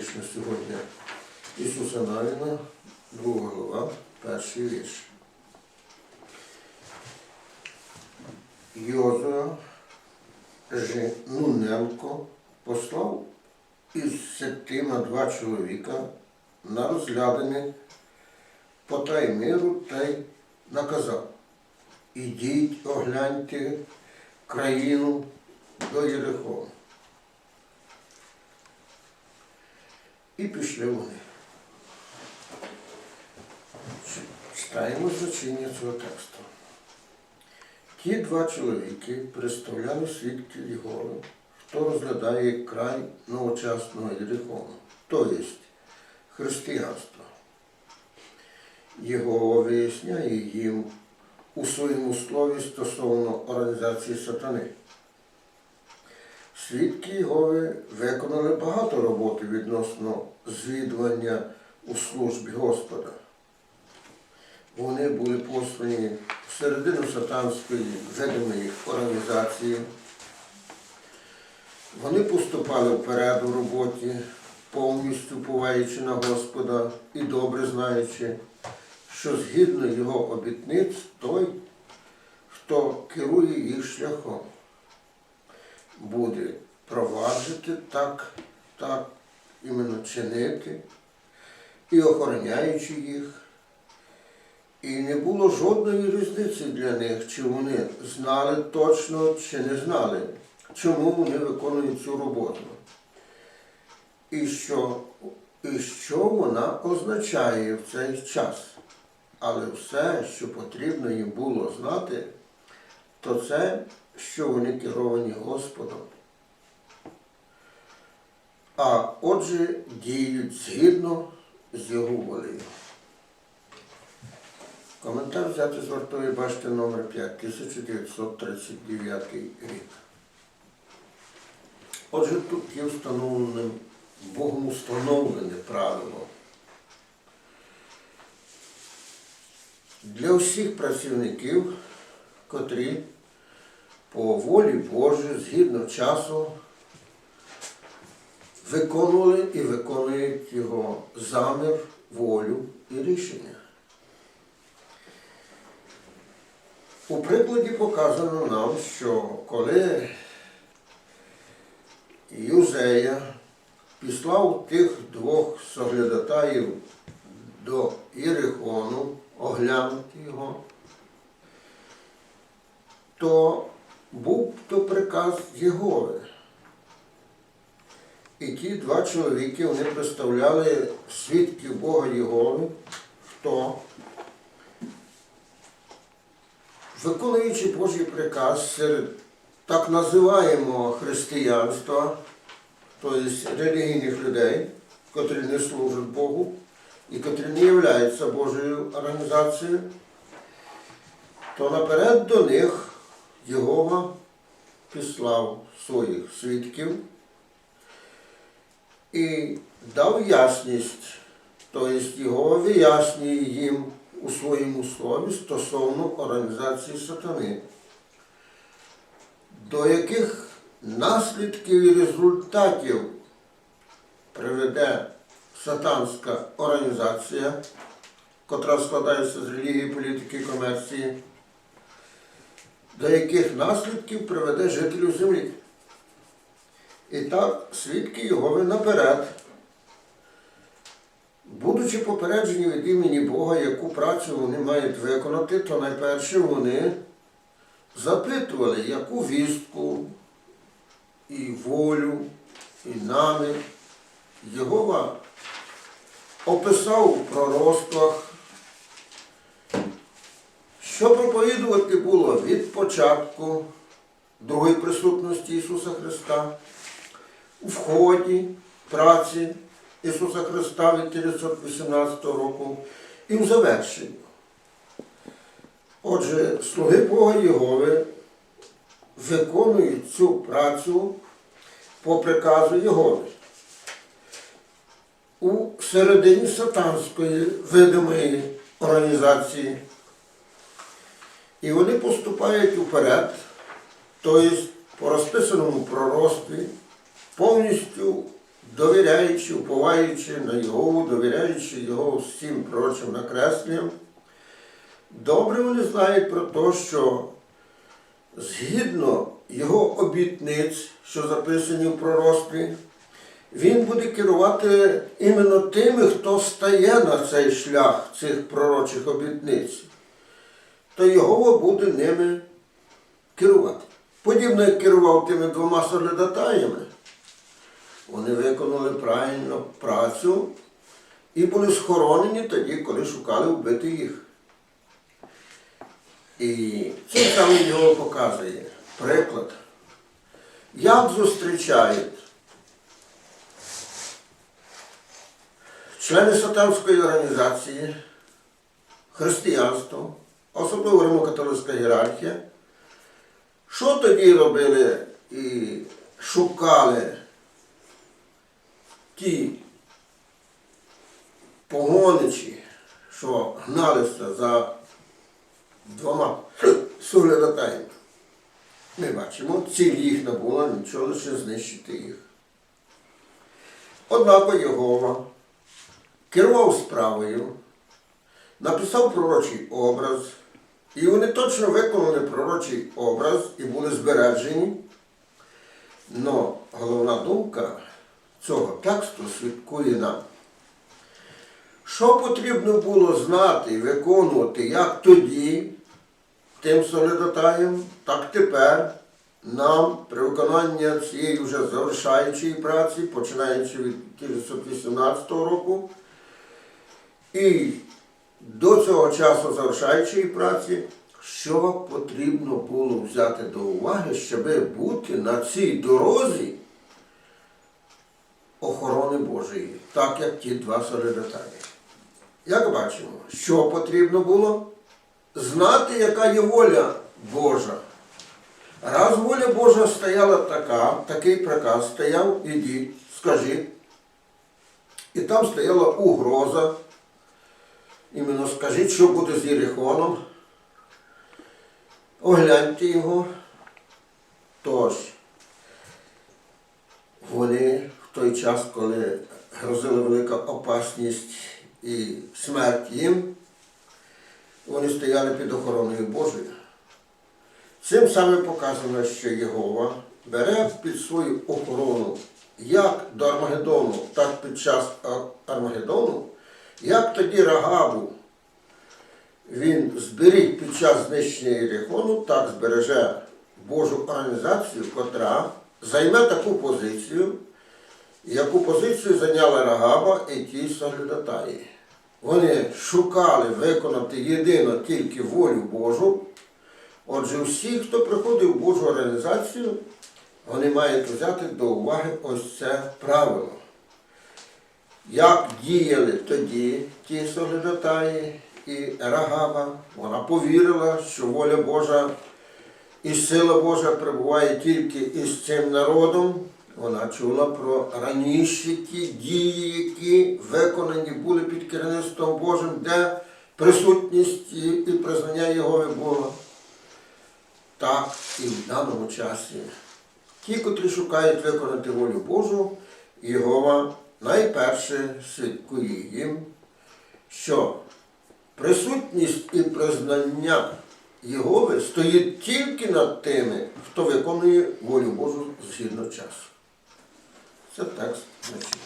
Велична сьогодні Ісуса Навіна, друга глава, перший вірш. Йозуа Жинуненко послав із Сеттима два чоловіка на розглядини потай миру та й наказав. Ідіть, огляньте країну до Єрихону. І пішли вони. Читаємо значення цього тексту. Ті два чоловіки представляли свідків Єгови, хто розглядає край новочасного Єрихону, тобто християнства. Єгова виясняє їм у своєму слові стосовно організації сатани. Свідки Єгови виконали багато роботи відносно звідування у службі Господа. Вони були послані всередину сатанської видимої організації. Вони поступали вперед у роботі, повністю поваючи на Господа і добре знаючи, що згідно його обітниць той, хто керує їх шляхом, буде проваджити так, так, іменно чинити і охороняючи їх. І не було жодної різниці для них, чи вони знали точно, чи не знали, чому вони виконують цю роботу. І що, і що вона означає в цей час. Але все, що потрібно їм було знати, то це, що вони керовані Господом. А отже, діють згідно з його волею. Коментар взяти з вартової башти номер 5, 1939 рік. Отже, тут є встановлене, Богом установлене правило. Для всіх працівників, котрі по волі Божій, згідно часу, виконували і виконують його замір, волю і рішення. У прикладі показано нам, що коли Юзея післав тих двох соглядатаїв до Єрихону оглянути його, то був то приказ Єгови. І ті два чоловіки вони представляли свідків Бога Єгови, хто виконуючи Божий приказ серед так називаємого християнства, тобто релігійних людей, котрі не служать Богу і котрі не являються Божою організацією, то наперед до них Єгова післав своїх свідків і дав ясність, тобто Єгова вияснює їм у своєму слові стосовно організації сатани, до яких наслідків і результатів приведе сатанська організація, котра складається з релігії, політики комерції, до яких наслідків приведе жителів землі. І так, свідки Єгови наперед Будучи попереджені від імені Бога, яку працю вони мають виконати, то найперше вони запитували, яку вістку і волю, і намір Єгова описав у пророцтвах, що проповідувати було від початку другої присутності Ісуса Христа, у вході праці Ісуса Христа від 1918 року і в завершенні. Отже, слуги Бога Єгови виконують цю працю по приказу Єгови. У середині сатанської видимої організації. І вони поступають уперед, тобто по розписаному пророцтві, повністю довіряючи, уповаючи на Його, довіряючи Його всім прочим накреслям, добре вони знають про те, що згідно Його обітниць, що записані в пророцтві, він буде керувати іменно тими, хто стає на цей шлях цих пророчих обітниць, то його буде ними керувати. Подібно як керував тими двома солідатаями, вони виконали правильно працю і були схоронені тоді, коли шукали вбити їх. І цим саме його показує приклад, як зустрічають члени сатанської організації, християнство, особливо римокатолицька ієрархія, що тоді робили і шукали ті погоничі, що гналися за двома суглядатаями. Ми бачимо, ціль їх не було, нічого лише знищити їх. Однако Єгова керував справою, написав пророчий образ, і вони точно виконали пророчий образ і були збережені. Но головна думка цього тексту свідкує нам. Що потрібно було знати і виконувати як тоді, тим солідатаєм, так тепер нам при виконанні цієї вже завершаючої праці, починаючи від 1918 року, і до цього часу завершаючої праці, що потрібно було взяти до уваги, щоб бути на цій дорозі охорони Божої, так як ті два солідатарі. Як бачимо, що потрібно було? Знати, яка є воля Божа. Раз воля Божа стояла така, такий приказ стояв, ідіть, скажіть. І там стояла угроза. Іменно скажіть, що буде з Єрихоном. Огляньте його. Тож, вони в той час, коли грозила велика опасність і смерть їм, вони стояли під охороною Божою. Цим саме показано, що Єгова бере під свою охорону як до Армагеддону, так під час Армагеддону, як тоді Рагабу він зберіг під час знищення Єрихону, так збереже Божу організацію, котра займе таку позицію, яку позицію зайняла Рагаба і ті соглядатаї. Вони шукали виконати єдино тільки волю Божу. Отже, всі, хто приходив в Божу організацію, вони мають взяти до уваги ось це правило. Як діяли тоді ті соглядатаї і Рагаба, вона повірила, що воля Божа і сила Божа перебуває тільки із цим народом. Вона чула про раніші ті дії, які виконані були під керівництвом Божим, де присутність і, признання Єгови було. Так і в даному часі. Ті, котрі шукають виконати волю Божу, Єгова найперше свідкує їм, що присутність і признання Єгови стоїть тільки над тими, хто виконує волю Божу згідно часу. Це текст значить.